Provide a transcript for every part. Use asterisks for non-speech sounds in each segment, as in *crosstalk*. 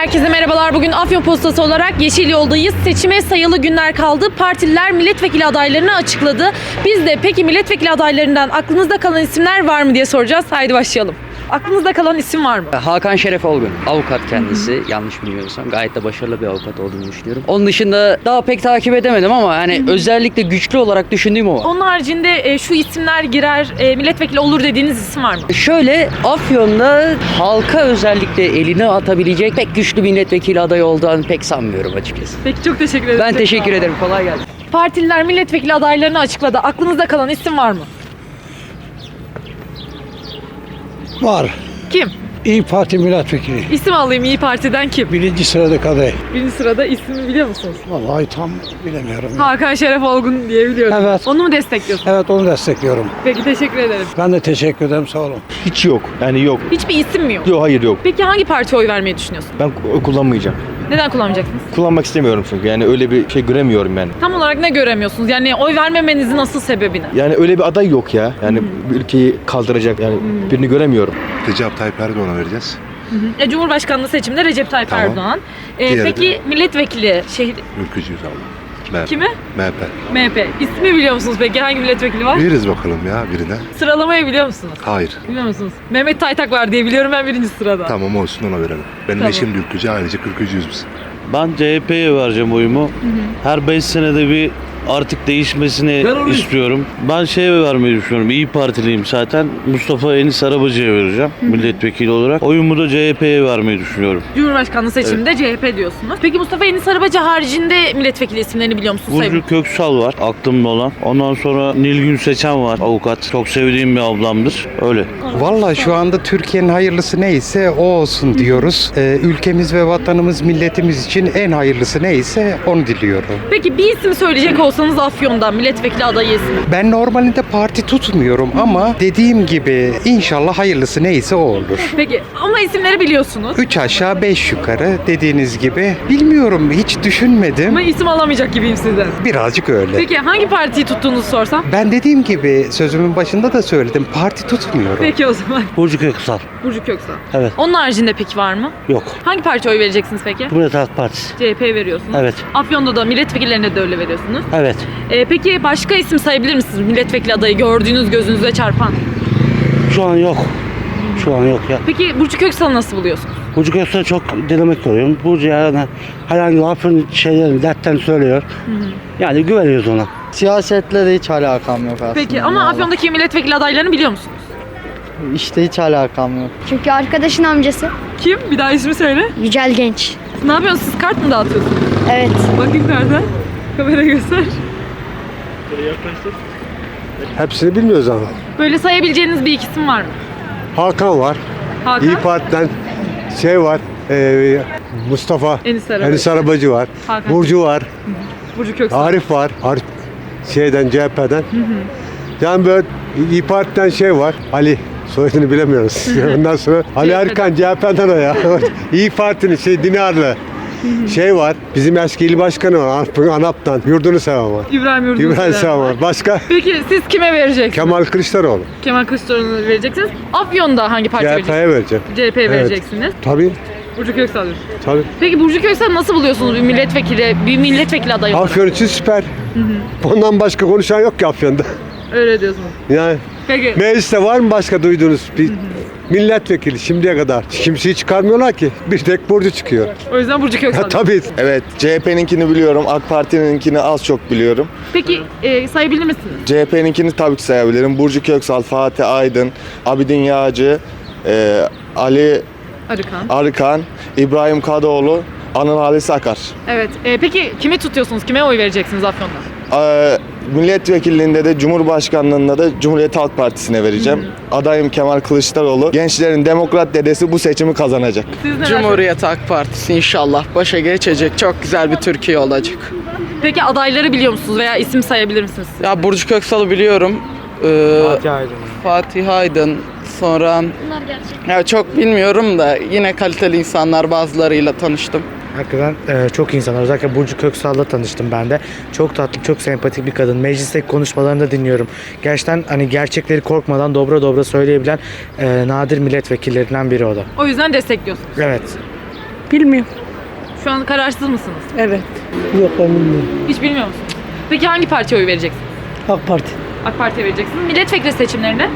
Herkese merhabalar. Bugün Afyon Postası olarak Yeşil Yol'dayız. Seçime sayılı günler kaldı. Partililer milletvekili adaylarını açıkladı. Biz de peki milletvekili adaylarından aklınızda kalan isimler var mı diye soracağız. Haydi başlayalım. Aklınızda kalan isim var mı? Hakan Şeref Olgun. Avukat kendisi. Yanlış bilmiyorsam. Gayet de başarılı bir avukat olduğunu düşünüyorum. Onun dışında daha pek takip edemedim ama hani özellikle güçlü olarak düşündüğüm o. Onun haricinde e, şu isimler girer, e, milletvekili olur dediğiniz isim var mı? Şöyle Afyon'da halka özellikle elini atabilecek pek güçlü milletvekili adayı olduğunu pek sanmıyorum açıkçası. Peki çok teşekkür ederim. Ben teşekkür ederim. Kolay gelsin. Partililer milletvekili adaylarını açıkladı. Aklınızda kalan isim var mı? Var. Kim? İyi Parti milletvekili. İsim alayım İyi Parti'den kim? Birinci sıradaki aday. Birinci sırada ismini biliyor musunuz? Vallahi tam bilemiyorum. Hakan Şeref Olgun diye biliyorum. Evet. Onu mu destekliyorsun? Evet onu destekliyorum. Peki teşekkür ederim. Ben de teşekkür ederim sağ olun. Hiç yok. Yani yok. Hiçbir isim mi yok? Yok hayır yok. Peki hangi partiye oy vermeyi düşünüyorsun? Ben ku- kullanmayacağım. Neden kullanmayacaksınız? Kullanmak istemiyorum çünkü. Yani öyle bir şey göremiyorum yani. Tam olarak ne göremiyorsunuz? Yani oy vermemenizin asıl sebebi ne? Yani öyle bir aday yok ya. Yani bu ülkeyi kaldıracak yani birini göremiyorum. Recep Tayyip Erdoğan'a vereceğiz. Ya Cumhurbaşkanlığı seçiminde Recep Tayyip Tamam. Erdoğan. Ee, Diğeri peki milletvekili şehir Ülkücü Yüzallı. MHP. kimi? MHP. MHP. İsmi biliyor musunuz peki? Hangi milletvekili var? Veririz bakalım ya birine. Sıralamayı biliyor musunuz? Hayır. Biliyor musunuz? Mehmet Taytak var diye biliyorum ben birinci sırada. Tamam olsun ona verelim. Benim Tamam. eşim de Ülkücü ayrıca 43'yüz biz. Ben CHP'ye vereceğim oyumu. Her 5 senede bir artık değişmesini istiyorum. Ben şeye vermeyi düşünüyorum. İyi Partiliyim zaten. Mustafa Enis Arabacı'ya vereceğim milletvekili olarak. Oyumu da CHP'ye vermeyi düşünüyorum. Cumhurbaşkanlığı seçiminde CHP diyorsunuz. Peki Mustafa Enis Arabacı haricinde milletvekili isimlerini biliyor musunuz? Sayın? Burcu Köksal var aklımda olan. Ondan sonra Nilgün Seçen var avukat. Çok sevdiğim bir ablamdır. Öyle. Vallahi şu anda Türkiye'nin hayırlısı neyse o olsun diyoruz. Ee, ülkemiz ve vatanımız, milletimiz için en hayırlısı neyse onu diliyorum. Peki bir isim söyleyecek olsanız Afyon'dan milletvekili adayı ismi. Ben normalde parti tutmuyorum ama dediğim gibi inşallah hayırlısı neyse o olur. Peki ama isimleri biliyorsunuz. Üç aşağı beş yukarı dediğiniz gibi bilmiyorum hiç düşünmedim. Ama isim alamayacak gibiyim sizden. Birazcık öyle. Peki hangi partiyi tuttuğunuzu sorsam? Ben dediğim gibi sözümün başında da söyledim parti tutmuyorum. Peki o zaman. Burcu Köksal. Burcu Köksal. Evet. Onun haricinde peki var mı? Yok. Hangi partiye oy vereceksiniz peki? Cumhuriyet Halk Partisi. CHP veriyorsunuz. Evet. Afyon'da da milletvekillerine de öyle veriyorsunuz. Evet. Ee, peki başka isim sayabilir misiniz? Milletvekili adayı gördüğünüz gözünüze çarpan. Şu an yok. Şu an yok ya. Peki Burcu Köksal'ı nasıl buluyorsunuz? Burcu Köksal'ı çok dinlemek görüyorum. Burcu yani herhangi bir hafifin şeylerini dertten söylüyor. Yani güveniyoruz ona. Siyasetle de hiç alakam yok aslında. Peki ama vallahi. Afyon'daki milletvekili adaylarını biliyor musunuz? İşte hiç alakam yok. Çünkü arkadaşın amcası Kim? Bir daha ismi söyle. Yücel Genç. Ne yapıyorsunuz? Siz kart mı dağıtıyorsunuz? Evet. Bakayım nereden? Kamera göster. Hepsini bilmiyoruz ama. Böyle sayabileceğiniz bir iki isim var mı? Hakan var. Hakan. İyi Parti'den şey var. e, Mustafa Enis Arabacı. Enis Arabacı var. Hakan. Burcu var. Burcu Köksal. Arif var. Arif şeyden CHP'den. Yani böyle İyi Parti'den şey var. Ali soyadını bilemiyoruz. Ondan sonra Ali. Erkan CHP'den o ya. *laughs* İyi Parti'nin şey Dinarlı. Şey var. Bizim eski il başkanı var. ANAP'tan. Yurdunu seven var. İbrahim Yurdunsever. İbrahim Seven var. Başka? Peki siz kime vereceksiniz? Kemal Kılıçdaroğlu. Kemal Kılıçdaroğlu'na vereceksiniz. Afyon'da hangi partiye vereceksiniz? CHP'ye vereceğim. CHP'ye vereceksiniz. Tabii. Burcu Köksal diyorsun. Tabii. Peki Burcu Köksal nasıl buluyorsunuz bir milletvekili, bir milletvekili adayı olarak? Afyon için süper. Ondan başka konuşan yok ki Afyon'da. Öyle diyorsunuz. Yani Peki. mecliste var mı başka duyduğunuz bir milletvekili şimdiye kadar? Kimseyi çıkarmıyorlar ki. Bir tek Burcu çıkıyor. O yüzden Burcu Köksal. Ha, tabii. Evet, CHP'ninkini biliyorum, AK Parti'ninkini az çok biliyorum. Peki e, sayabilir misiniz? CHP'ninkini tabii ki sayabilirim. Burcu Köksal, Fatih Aydın, Abidin Yağcı, e, Ali Arıkan. Arıkan, İbrahim Kadıoğlu, Anıl Halis Akar. Evet. E, peki kimi tutuyorsunuz? Kime oy vereceksiniz Afyon'da? E, milletvekilliğinde de Cumhurbaşkanlığında da Cumhuriyet Halk Partisi'ne vereceğim. Adayım Kemal Kılıçdaroğlu. Gençlerin demokrat dedesi bu seçimi kazanacak. Cumhuriyet Halk Partisi inşallah başa geçecek. Çok güzel bir Türkiye olacak. Peki adayları biliyor musunuz veya isim sayabilir misiniz? Ya Burcu Köksal'ı biliyorum. Ee, Fatih Aydın. Sonra ya çok bilmiyorum da yine kaliteli insanlar bazılarıyla tanıştım. Hakikaten e, çok insanlar. Özellikle Burcu Köksal'la tanıştım ben de. Çok tatlı, çok sempatik bir kadın. Meclisteki konuşmalarını da dinliyorum. Gerçekten hani gerçekleri korkmadan dobra dobra söyleyebilen e, nadir milletvekillerinden biri o da. O yüzden destekliyorsunuz. Evet. Bilmiyorum. Şu an kararsız mısınız? Evet. Yok ben bilmiyorum. Hiç bilmiyor musunuz? Peki hangi partiye oy vereceksiniz? AK Parti. AK Parti'ye vereceksiniz. Milletvekili seçimlerinde?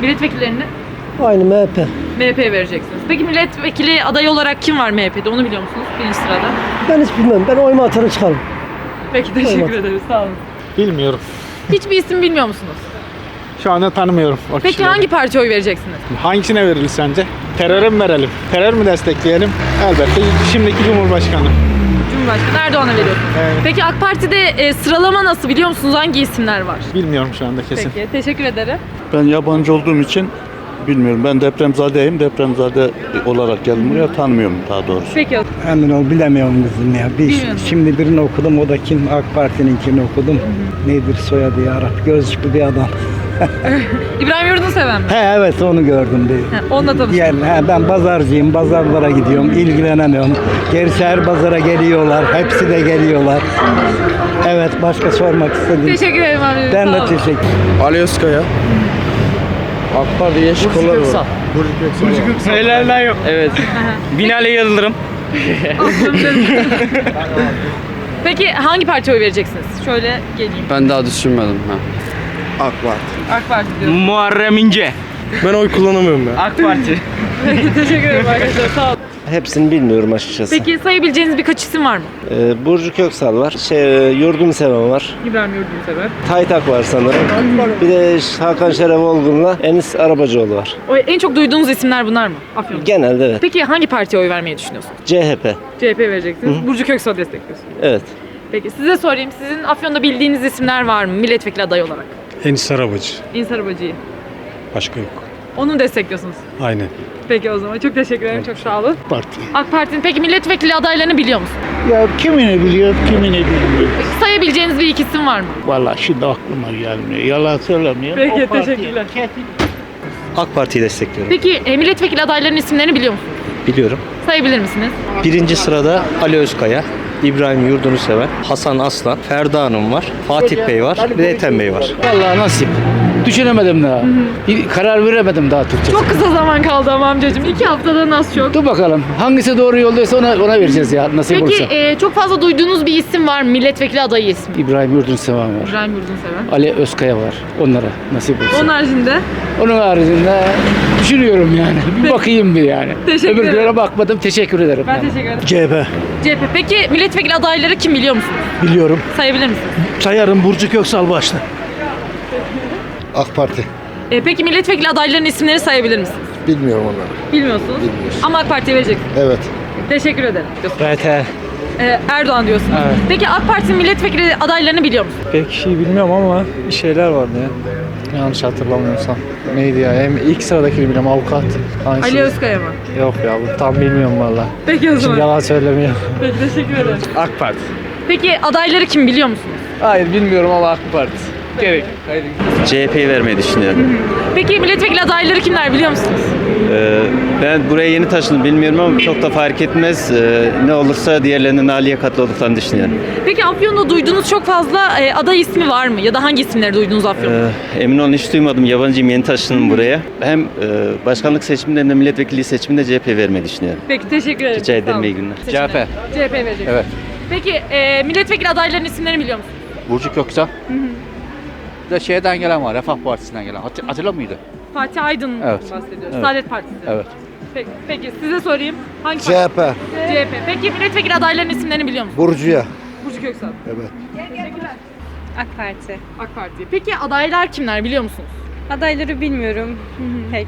Milletvekillerinde Aynı MHP. MHP'ye vereceksiniz. Peki milletvekili adayı olarak kim var MHP'de? Onu biliyor musunuz? Birinci sırada. Ben hiç bilmem. Ben oyma atarı çıkarım. Peki teşekkür ederiz. Sağ olun. Bilmiyorum. Hiçbir isim bilmiyor musunuz? Şu anda tanımıyorum o Peki hangi partiye oy vereceksiniz? Hangisine verilir sence? Teröre mi verelim? Terör mü destekleyelim? Elbette şimdiki Cumhurbaşkanı. Cumhurbaşkanı Erdoğan'a veriyorsunuz. Evet. Peki AK Parti'de e, sıralama nasıl biliyor musunuz? Hangi isimler var? Bilmiyorum şu anda kesin. Peki teşekkür ederim. Ben yabancı olduğum için bilmiyorum. Ben depremzadeyim. Depremzade olarak geldim buraya. Tanımıyorum daha doğrusu. Peki Emin ol bilemiyorum kızım ya. Bir, Bilmiyorum. şimdi birini okudum o da kim? AK Parti'ninkini okudum. Nedir soyadı ya Rabbi? Gözlüklü bir adam. *laughs* İbrahim Yurdun seven mi? He evet onu gördüm bir. He, onunla tanıştım. Diğer, he, ben pazarcıyım, pazarlara gidiyorum, ilgilenemiyorum. Gerçi her pazara geliyorlar, hepsi de geliyorlar. Evet, başka sormak istedim. Teşekkür ederim abi. Ben Sağ de olun. teşekkür Ali Özkaya. AK Parti Yeşil Kolları var. Burcu Köksal. Helalden yok. Evet. *laughs* Binali Yıldırım. *laughs* Peki hangi partiye oy vereceksiniz? Şöyle geleyim. Ben daha düşünmedim. Ha. AK Parti. AK Parti diyorum. Muharrem İnce. Ben oy kullanamıyorum ya. AK Parti. Peki *laughs* teşekkür ederim arkadaşlar. Sağ olun. Hepsini bilmiyorum açıkçası. Peki sayabileceğiniz birkaç isim var mı? Ee, Burcu Köksal var, şey, Yurdum Seven var, İbrahim Yurdun sever. Taytak var sanırım. Bir de Hakan Şeref Olgun'la Enis Arabacıoğlu var. O en çok duyduğunuz isimler bunlar mı? Afyon. Genelde evet. Peki hangi partiye oy vermeyi düşünüyorsunuz? CHP. CHP vereceksiniz. Burcu Köksal'ı destekliyorsunuz. Evet. Peki size sorayım. Sizin Afyon'da bildiğiniz isimler var mı? Milletvekili adayı olarak. Enis Arabacı. İnsar Arabacı'yı. Başka yok. Onu destekliyorsunuz. Aynen. Peki o zaman çok teşekkür ederim. Çok sağ olun. Parti. AK Parti'nin peki milletvekili adaylarını biliyor musun? Ya kimini biliyor, kimini bilmiyor. Peki sayabileceğiniz bir iki isim var mı? Vallahi şimdi aklıma gelmiyor. Yalan söylemiyorum. Peki O parti- teşekkürler. AK Parti'yi destekliyorum. Peki e, milletvekili adaylarının isimlerini biliyor musunuz? Biliyorum. Sayabilir misiniz? Birinci sırada Ali Özkaya, İbrahim Yurdun'u seven, Hasan Aslan, Ferda Hanım var, Fatih Bey var, bir de Ethem Bey var. Vallahi nasip. Düşünemedim daha. Bir karar veremedim daha Türkçe. Çok kısa zaman kaldı ama amcacığım. İki haftadan az çok. Dur bakalım. Hangisi doğru yoldaysa ona, ona vereceğiz ya nasip Peki olursa. e, çok fazla duyduğunuz bir isim var mı? Milletvekili adayı ismi. İbrahim Yurdun Sevan var. İbrahim Yurdun seven. Ali Özkaya var. Onlara nasip olursa. Onun haricinde Onun haricinde düşünüyorum yani. Bir Peki. bakayım bir yani. Teşekkür ederim. Öbürlere bakmadım. Teşekkür ederim. ben yani. teşekkür ederim. CHP. CHP. Peki milletvekili adayları kim biliyor musunuz? Biliyorum. Sayabilir misiniz? Sayarım Burcu Köksal başta. AK Parti. E, peki milletvekili adaylarının isimleri sayabilir misiniz? Bilmiyorum onları. Bilmiyorsunuz. Ama AK Parti'ye vereceksiniz. Evet. Teşekkür ederim. PT. E, Erdoğan diyorsunuz. Evet. Peki AK Parti'nin milletvekili adaylarını biliyor musunuz? Pek şey bilmiyorum ama bir şeyler vardı ya. Yanlış hatırlamıyorsam. Neydi ya? Hem ilk sıradakini biliyorum avukat. Hangisi? Ali Özkaya mı? Yok ya bu tam bilmiyorum valla. Peki o zaman. Yalan söylemiyorum. Peki teşekkür ederim. AK Parti. Peki adayları kim biliyor musunuz? Hayır bilmiyorum ama AK Parti. Gerek. CHP'yi vermeyi düşünüyorum. Peki milletvekili adayları kimler biliyor musunuz? Ee, ben buraya yeni taşındım bilmiyorum ama çok da fark etmez. Ee, ne olursa diğerlerinin aliye katlı olduklarını düşünüyorum. Peki Afyon'da duyduğunuz çok fazla e, aday ismi var mı? Ya da hangi isimleri duydunuz Afyon'da? Ee, emin olun hiç duymadım. Yabancıyım yeni taşındım buraya. Hem e, başkanlık seçiminde hem de milletvekili seçiminde CHP vermeyi düşünüyorum. Peki teşekkür ederim. Rica ederim iyi günler. Seçimler. CHP verecek. Evet. Peki e, milletvekili adaylarının isimlerini biliyor musunuz? Burcu Köksal. Bir de şeyden gelen var. Refah Partisi'nden gelen. Hatır, hatırlamıyor muydu? Fatih Aydın Evet. bahsediyoruz. Evet. Saadet Partisi. Evet. Peki, peki size sorayım. Hangi parti? CHP. CHP. Peki milletvekili adaylarının isimlerini biliyor musunuz? Burcu'ya. Burcu Köksal. Evet. Teşekkürler. AK Parti. AK Parti. Peki adaylar kimler biliyor musunuz? Adayları bilmiyorum pek.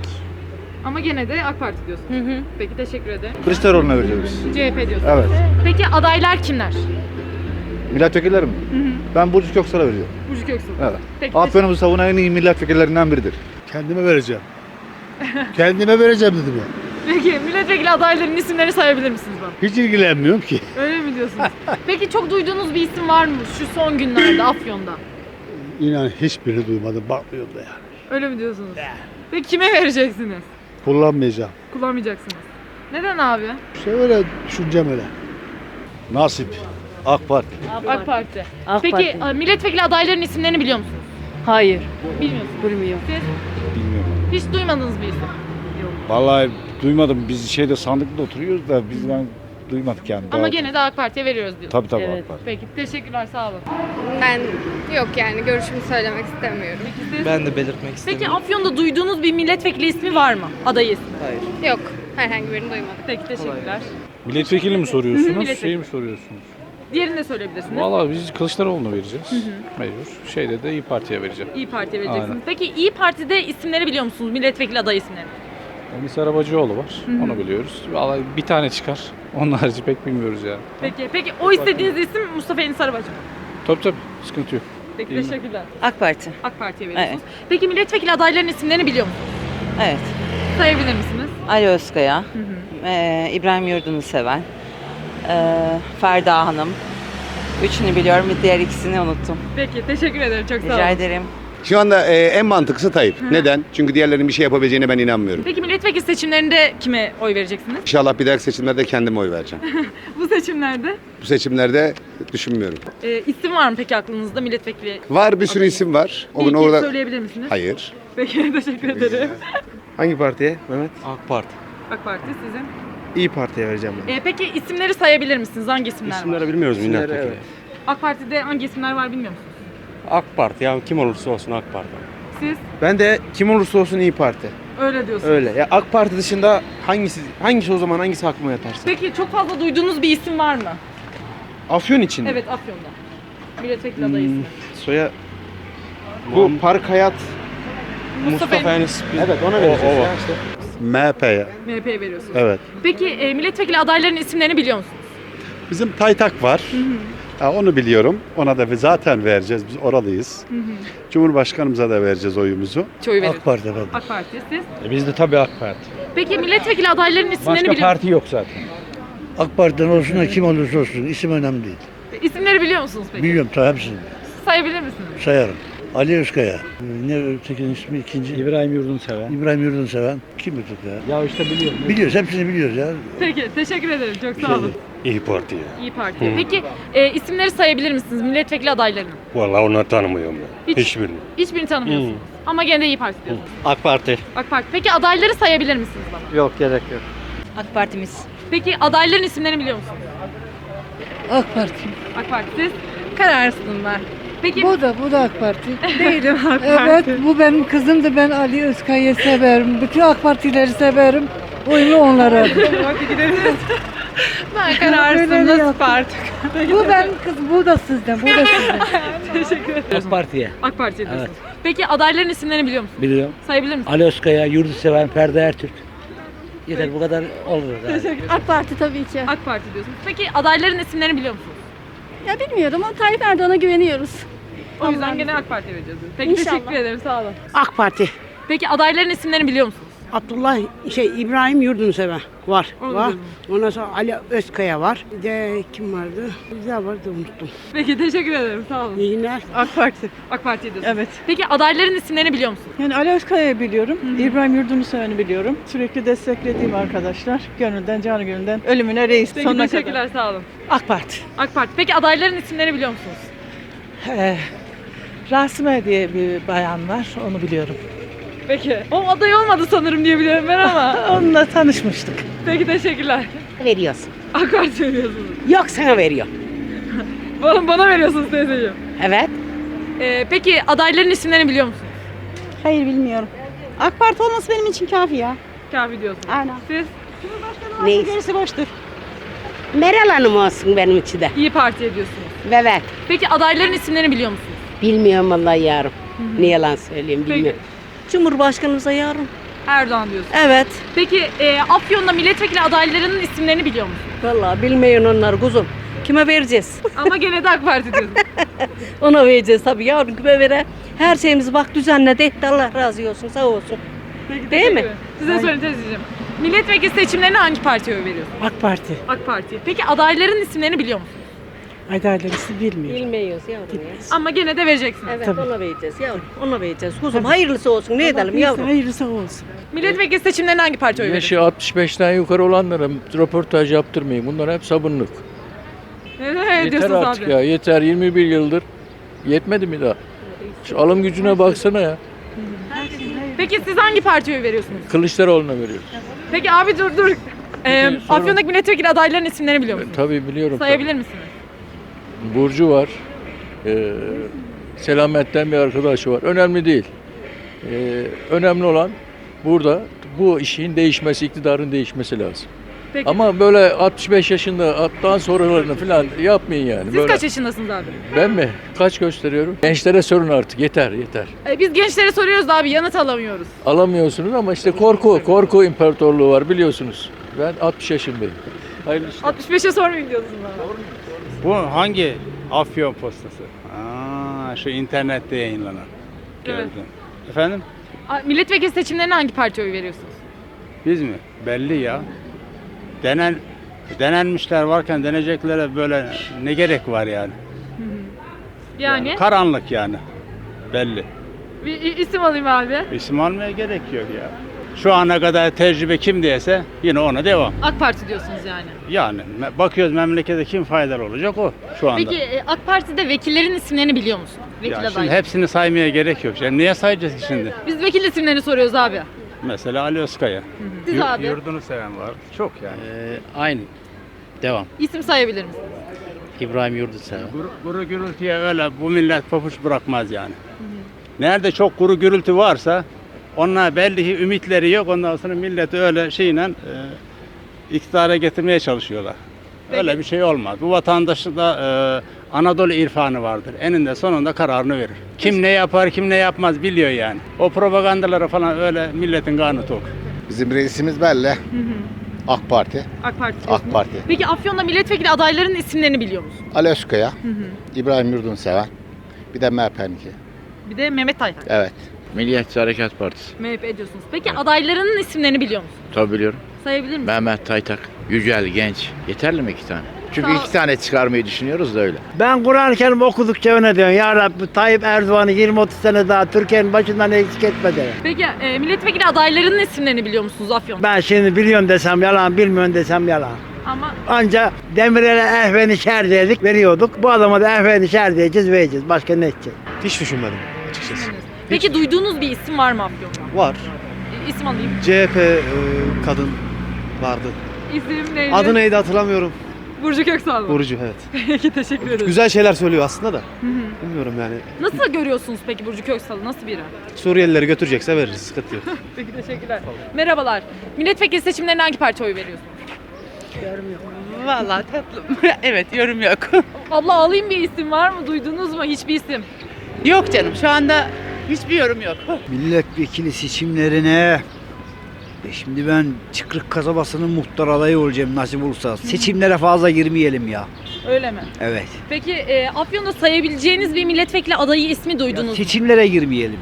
Ama gene de AK Parti diyorsunuz. Peki teşekkür ederim. Kılıçdaroğlu'na vereceğiz. CHP diyorsunuz. Evet. Peki adaylar kimler? Milletvekilleri mi? Ben Burcu Köksal'a veriyorum. Burcu Köksal. Evet. Peki, Afyon'umuzu savunan en iyi milletvekillerinden biridir. Kendime vereceğim. *laughs* Kendime vereceğim dedim ya. Peki milletvekili adaylarının isimlerini sayabilir misiniz bana? Hiç ilgilenmiyorum ki. Öyle mi diyorsunuz? Peki çok duyduğunuz bir isim var mı şu son günlerde Afyon'da? İnan hiçbirini duymadım. Bakmıyorum da yani. Öyle mi diyorsunuz? Peki kime vereceksiniz? Kullanmayacağım. Kullanmayacaksınız. Neden abi? İşte öyle düşüneceğim öyle. Nasip. AK Parti. AK Parti. Peki e, milletvekili adaylarının isimlerini biliyor musunuz? Hayır. Bilmiyorsunuz. Bilmiyorum. Siz Bilmiyorum. hiç duymadınız bir isim. Vallahi Duymadım. Biz şeyde sandıkta oturuyoruz da biz ben duymadık yani. Ama Daha- gene de AK Parti'ye veriyoruz diyor. Tabii tabii. Evet. AK Parti. Peki teşekkürler sağ olun. Ben yok yani görüşümü söylemek istemiyorum. Peki siz? Ben de belirtmek Peki Afyon'da duyduğunuz bir milletvekili ismi var mı? Aday ismi. Yok. Herhangi birini duymadım. Peki teşekkürler. Milletvekili mi soruyorsunuz? milletvekili. Şey mi soruyorsunuz? Diğerini de söyleyebilirsiniz. Vallahi biz Kılıçdaroğlu'na vereceğiz. Mecbur. Şeyde de İyi Parti'ye vereceğim. İyi Parti'ye vereceksiniz. Aynen. Peki İyi Parti'de isimleri biliyor musunuz? Milletvekili aday isimleri. Enis Arabacıoğlu var. Onu biliyoruz. Vallahi bir tane çıkar. Onun harici pek bilmiyoruz yani. Peki. Peki o istediğiniz isim Mustafa Enis Arabacı. mı? Tabii tabii. Sıkıntı yok. Peki teşekkürler. AK Parti. AK Parti'ye veriyorsunuz. Peki milletvekili adaylarının isimlerini biliyor musunuz? Evet. Sayabilir misiniz? Ali Özkaya, Hı hı. eee, İbrahim Yurdun'u seven, Ferda Hanım. Üçünü biliyorum, bir diğer ikisini unuttum. Peki teşekkür ederim. Çok sağ olun. Rica ederim. Şu anda e, en mantıklısı Tayyip. Neden? Çünkü diğerlerinin bir şey yapabileceğine ben inanmıyorum. Peki milletvekili seçimlerinde kime oy vereceksiniz? İnşallah bir dahaki seçimlerde kendime oy vereceğim. *laughs* Bu seçimlerde. Bu seçimlerde düşünmüyorum. Ee, isim var mı peki aklınızda milletvekili? Var bir sürü isim var. O Bir gün orada... söyleyebilir misiniz? Hayır. Peki *laughs* teşekkür ederim. Hangi partiye Mehmet? AK Parti. AK Parti sizin. İyi Parti'ye vereceğim Ee, peki isimleri sayabilir misiniz? Hangi isimler var? bilmiyoruz İsimleri, evet. AK Parti'de hangi isimler var bilmiyor musunuz? AK Parti ya kim olursa olsun AK Parti. Siz Ben de kim olursa olsun İyi Parti. öyle diyorsunuz. Öyle. Ya AK Parti dışında hangisi hangisi o zaman hangisi aklıma yatarsa. Peki çok fazla duyduğunuz bir isim var mı? Afyon için. mi? Evet Afyon'da. Milletvekili adayı ismi. Soya bu Park Hayat Mustafa, Mustafa Enis. Evet ona vereceğiz ya işte. MHP'ye. MHP'ye veriyorsunuz. Evet. Peki e, milletvekili adaylarının isimlerini biliyor musunuz? Bizim Taytak var. Ha, onu biliyorum. Ona da zaten vereceğiz. Biz oralıyız. Cumhurbaşkanımıza da vereceğiz oyumuzu. Çoğu verir. Parti efendim. AK Parti siz. biz de tabii AK Parti. Peki milletvekili adaylarının isimlerini biliyor musunuz? yok zaten. AK Parti'den olsun da kim olursa olsun isim önemli değil. İsimleri biliyor musunuz peki? Biliyorum tabii hepsini Sayabilir misiniz? sayarım. Ali Özkaya. Ne ötekinin ismi ikinci? İbrahim Yurdunseven. İbrahim Yurdunseven. Kim öteki ya? Ya işte biliyorum. Biliyoruz hepsini biliyoruz ya. Peki teşekkür ederim. Çok sağ olun. İyi Parti ya. İyi Parti. Peki e, isimleri sayabilir misiniz milletvekili adaylarının? Vallahi onları tanımıyorum ben. Hiç. Hiçbirini. Hiçbirini tanımıyorsunuz. Ama gene de İyi Parti diyorsunuz. AK Parti. AK Parti. Peki adayları sayabilir misiniz bana? Yok gerek yok. AK Partimiz. Peki adayların isimlerini biliyor musunuz? AK Parti. AK Parti siz? Kararsızım ben. Peki Bu da bu da AK Parti. *laughs* değilim AK Evet bu benim kızımdı ben Ali Özkay'ı severim. Bütün AK Partileri severim. Oyumu onlara. *laughs* Hadi gidelim. *laughs* ben kararsızım. Öyle Nasıl yaptım. parti? bu benim kız bu da sizden. Bu da sizden. Teşekkür ederim. Parti'ye. AK Parti diyorsunuz. Peki adayların isimlerini biliyor musunuz? Biliyorum. Sayabilir misiniz? Ali Özkaya, Yurduseven, Ferdi Ertürk. Yeter bu kadar olur. Teşekkür AK Parti tabii ki. AK Parti diyorsunuz. Peki adayların isimlerini biliyor musunuz? Ya bilmiyorum ama Tayyip Erdoğan'a güveniyoruz. O yüzden gene AK Parti'ye vereceğiz. Peki İnşallah. teşekkür ederim. Sağ olun. AK Parti. Peki adayların isimlerini biliyor musunuz? Abdullah şey İbrahim Yurdunsever var. Onu var. biliyorum. Ondan sonra Ali Özkaya var. Bir de kim vardı? Güzel vardı unuttum. Peki teşekkür ederim. Sağ olun. İyi günler. AK Parti. AK Parti diyorsunuz. Evet. Peki adayların isimlerini biliyor musunuz? Yani Ali Özkaya'yı biliyorum. İbrahim Yurdunsever'i biliyorum. Sürekli desteklediğim arkadaşlar. Gönülden, canı gönülden. Ölümüne reis. Peki teşekkürler. Sağ olun. AK Parti. AK Parti. Peki adayların isimlerini biliyor musunuz? Ee, Rasime diye bir bayan var. Onu biliyorum. Peki. O aday olmadı sanırım diye biliyorum ben ama. *laughs* Onunla tanışmıştık. Peki teşekkürler. Veriyorsun. AK Parti veriyorsunuz. Yok sana veriyor. *laughs* Bana, bana veriyorsunuz teyzeciğim. Evet. Ee, peki adayların isimlerini biliyor musunuz? Hayır bilmiyorum. AK Parti olması benim için kafi ya. Kafi diyorsunuz. Aynen. Siz Neyse. Gerisi boştur. Meral Hanım olsun benim için de. İyi Parti ediyorsunuz. Evet. Peki adayların isimlerini biliyor musunuz? Bilmiyorum vallahi yarım. Ne yalan söyleyeyim Peki. bilmiyorum. Cumhurbaşkanımıza yarım. Erdoğan diyorsunuz. Evet. Peki e, Afyon'da milletvekili adaylarının isimlerini biliyor musunuz? Vallahi bilmeyin onlar kuzum. Kime vereceğiz? *laughs* Ama gene de AK Parti diyorsunuz. *laughs* Ona vereceğiz tabii yavrum kime vere. Her şeyimizi bak düzenledi Allah razı olsun sağ olsun. Peki, Değil mi? Size sorayım teyzeciğim. Milletvekili seçimlerine hangi partiye oy veriyorsunuz? AK Parti. AK Parti. Peki adayların isimlerini biliyor musunuz? Adaylarısı bilmiyor. Bilmiyoruz yavrum ya. Ama gene de vereceksiniz. Evet ona vereceğiz yavrum. Ona vereceğiz. Kuzum hayırlısı olsun ne edelim yavrum. Hayırlısı olsun. Milletvekili seçimlerine hangi partiye oy Yaşı veriyorsunuz? 65'ten yukarı olanlara röportaj yaptırmayın. Bunlar hep sabunluk. Ne, Yeter diyorsunuz artık abi? ya. Yeter 21 yıldır. Yetmedi mi daha? Şu alım gücüne baksana ya. Peki siz hangi partiye oy veriyorsunuz? Kılıçdaroğlu'na veriyoruz. Peki abi dur dur. Ee, Afyon'daki milletvekili adaylarının isimlerini biliyor musunuz? Tabii biliyorum. Sayabilir misiniz? Burcu var. Ee, Selamet'ten bir arkadaşı var. Önemli değil. Ee, önemli olan burada bu işin değişmesi, iktidarın değişmesi lazım. Peki. Ama böyle 65 yaşında attan sonralarını falan yapmayın yani. Siz böyle. kaç yaşındasınız abi? Ben mi? Kaç gösteriyorum? Gençlere sorun artık. Yeter, yeter. Ee, biz gençlere soruyoruz abi yanıt alamıyoruz. Alamıyorsunuz ama işte korku, korku imparatorluğu var biliyorsunuz. Ben 60 yaşındayım. Hayırlı işler. 65'e sormayın diyorsunuz bana. Bu hangi Afyon postası? Aa, şu internette yayınlanan. Evet. Gördüm. Efendim? Aa, Milletvekili seçimlerine hangi partiye oy veriyorsunuz? Biz mi? Belli ya. Denen denenmişler varken deneceklere böyle ne gerek var yani? Yani Karanlık yani. Belli. bir isim alayım abi. İsim almaya gerek yok ya. Şu ana kadar tecrübe kim diyese yine ona devam. AK Parti diyorsunuz yani. Yani me- bakıyoruz memlekete kim faydalı olacak o şu anda. Peki e, AK Parti'de vekillerin isimlerini biliyor musun? Vekil ya şimdi adayları. hepsini saymaya gerek yok. Yani niye sayacağız ki şimdi? Biz vekil isimlerini soruyoruz abi. Mesela Ali Özkaya. Siz Yur- abi Yurdunu seven var. Çok yani. aynı. Devam. isim sayabilir misiniz? İbrahim Yurdusever. Kuru, kuru gürültüye öyle bu millet papuç bırakmaz yani. Nerede çok kuru gürültü varsa onlar belli ki ümitleri yok. Ondan sonra milleti öyle şeyle e, iktidara getirmeye çalışıyorlar. Öyle bir şey olmaz. Bu vatandaşın da e, Anadolu irfanı vardır. Eninde sonunda kararını verir. Kim ne yapar, kim ne yapmaz biliyor yani. O propagandalara falan öyle milletin karnı tok. Bizim reisimiz belli. AK Parti. AK Parti AK. Parti. Peki Afyon'da milletvekili adaylarının isimlerini biliyor musun? Ali Özkaya, İbrahim Yurdunseven, bir de MHP'ninki. Bir de Mehmet Tayfur. Evet. Milliyetçi Hareket Partisi. MHP diyorsunuz. Peki adaylarının isimlerini biliyor musun? Tabii biliyorum. Sayabilir misin? Mehmet Taytak, Yücel Genç. Yeterli mi iki tane? Çünkü Sağ iki tane çıkarmayı düşünüyoruz da öyle. Ben Kur'an-ı Kerim okudukça öyle diyorum. Ya Rabbi Tayyip Erdoğan'ı 20-30 sene daha Türkiye'nin başından eksik etme derim. Peki e, milletvekili adaylarının isimlerini biliyor musunuz Afyon'da? Ben şimdi biliyorum desem yalan, bilmiyorum desem yalan. Ama Anca Demirel'e ehveni şer dedik, veriyorduk. Bu adama da ehveni şer diyeceğiz, vereceğiz. Başka ne edeceğiz? Hiç düşünmedim açıkçası. Peki duyduğunuz bir isim var mı Afyon'da? Var. E, isim alayım. CHP kadın vardı. İsim neydi? Adı neydi hatırlamıyorum. Burcu Köksal mı? Burcu evet. *laughs* Peki teşekkür ederim. Güzel şeyler söylüyor aslında da. Hı hı. Bilmiyorum yani. Nasıl görüyorsunuz peki Burcu Köksal'ı? Nasıl biri? Suriyelileri götürecekse veririz. Sıkıntı yok. *laughs* Peki teşekkürler. Merhabalar. Milletvekili seçimlerine hangi partiye oy veriyorsunuz? Vallahi tatlım. *laughs* evet yorum yok. Abla alayım bir isim var mı? Duydunuz mu? Hiçbir isim. yok canım şu anda hiçbir yorum yok. Milletvekili seçimlerine e şimdi ben Çıkrık kasabasının muhtar adayı olacağım nasip olursa. Seçimlere fazla girmeyelim ya. Öyle mi? Evet. Peki e, Afyon'da sayabileceğiniz bir milletvekili adayı ismi duydunuz mu? Seçimlere girmeyelim.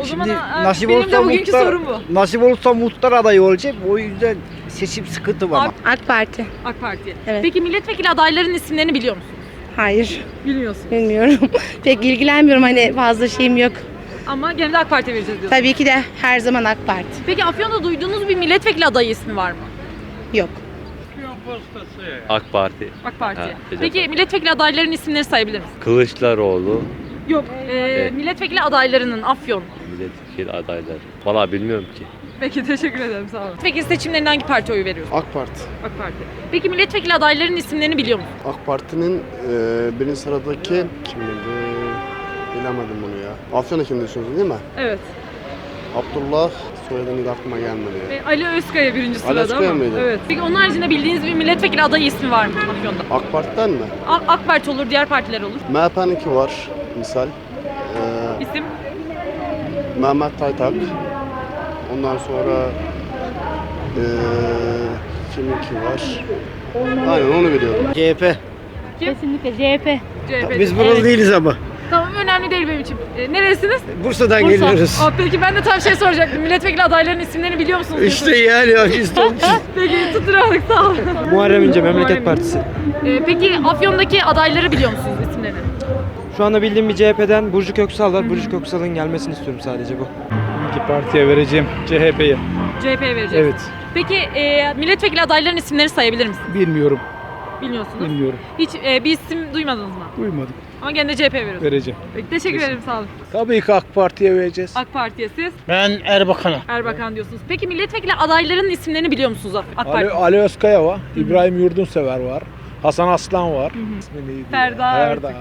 O Şimdi zaman e, nasip benim olursa de bugünkü muhtar, sorum bu. Nasip olursa muhtar adayı olacağım. O yüzden seçim sıkıntı. Abi- AK Parti. AK Parti. Evet. Peki milletvekili adayların isimlerini biliyor musunuz? Hayır. Bilmiyorsun. Bilmiyorum. *laughs* Pek ilgilenmiyorum hani fazla şeyim yok. Ama gene de AK Parti vereceğiz diyorsun. Tabii ki de her zaman AK Parti. Peki Afyon'da duyduğunuz bir milletvekili adayı ismi var mı? Yok. AK Parti, AK Parti. Ha, Peki milletvekili adaylarının isimlerini sayabilir misiniz? Kılıçdaroğlu, Yok. e, milletvekili adaylarının Afyon. milletvekili adayları. Valla bilmiyorum ki. Peki teşekkür ederim sağ olun. Peki seçimlerinde hangi partiye oy veriyorsun? AK Parti. AK Parti. Peki milletvekili adaylarının isimlerini biliyor musun? AK Parti'nin e, birinci sıradaki kimdi? Bilemedim bunu ya. Afyon'a kim diyorsunuz değil mi? Evet. Abdullah soyadını da aklıma gelmedi ya. E, Ali Özkaya birinci sırada Özkaya ama. mıydı? Evet. Peki onun haricinde bildiğiniz bir milletvekili adayı ismi var mı Afyon'da? AK Parti'den mi? A- AK Parti olur, diğer partiler olur. MHP'ninki var misal. Ee, İsim? Mehmet Taytak. Ondan sonra ee, kiminki var? Aynen onu biliyorum. CHP. Kesinlikle CHP. CHP. Biz buralı değiliz ama. Tamam önemli değil benim için. E, neresiniz? Bursa'dan Bursa. geliyoruz. Aa, peki ben de tam şey soracaktım. Milletvekili adaylarının isimlerini biliyor musunuz? İşte yani ya *laughs* işte. Peki tutturamadık sağ olun. Muharrem İnce Memleket Partisi. E, peki Afyon'daki adayları biliyor musunuz isimlerini? Şu anda bildiğim bir CHP'den Burcu Köksal var. Burcu Köksal'ın gelmesini istiyorum sadece bu. İki partiye vereceğim. CHP'ye. CHP'ye vereceğiz. Peki e, milletvekili adaylarının isimlerini sayabilir misiniz? Bilmiyorum. Bilmiyorsunuz. Bilmiyorum. Hiç e, bir isim duymadınız mı? Duymadım. Ama gene de CHP veriyorsunuz. Vereceğim. Peki, teşekkür ederim sağ olun. Tabii ki AK Parti'ye vereceğiz. AK Parti'ye siz Ben Erbakan'a. Erbakan diyorsunuz. Peki milletvekili adaylarının isimlerini biliyor musunuz AK Ali, Parti? Ali Özkaya var. İbrahim Yurdunsever var. Hasan Aslan var. İsmi neydi? Ferda Ferda.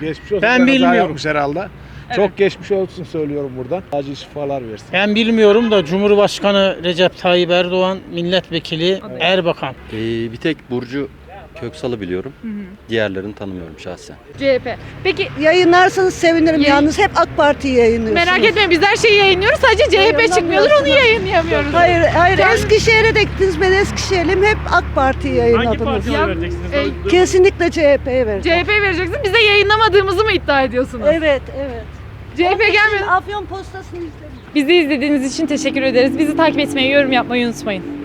Geçmiş *laughs* olsun. Ben bilmiyorum. herhalde. Evet. Çok geçmiş olsun söylüyorum buradan. Acil şifalar versin. Ben bilmiyorum da Cumhurbaşkanı Recep Tayyip Erdoğan, milletvekili Erbakan. Ee, bir tek Burcu Köksal'ı biliyorum. Diğerlerini tanımıyorum şahsen. CHP. Peki Yayınlarsanız sevinirim yalnız. Hep AK Parti'yi yayınlıyorsunuz. merak etmeyin biz her şeyi yayınlıyoruz. Sadece CHP çıkmıyordur onu yayınlayamıyoruz. Hayır, hayır. Yani- Eskişehir'e de gittiniz. Ben Eskişehir'im. Hep AK Parti'yi yayınladınız. Ya- E, Kesinlikle CHP'ye vereceğim. CHP vereceksin. Biz de yayınlamadığımızı mı iddia ediyorsunuz? Evet, evet. CHP gelmedi. Afyon postasını izledim. Bizi izlediğiniz için teşekkür ederiz. Bizi takip etmeyi, yorum yapmayı unutmayın.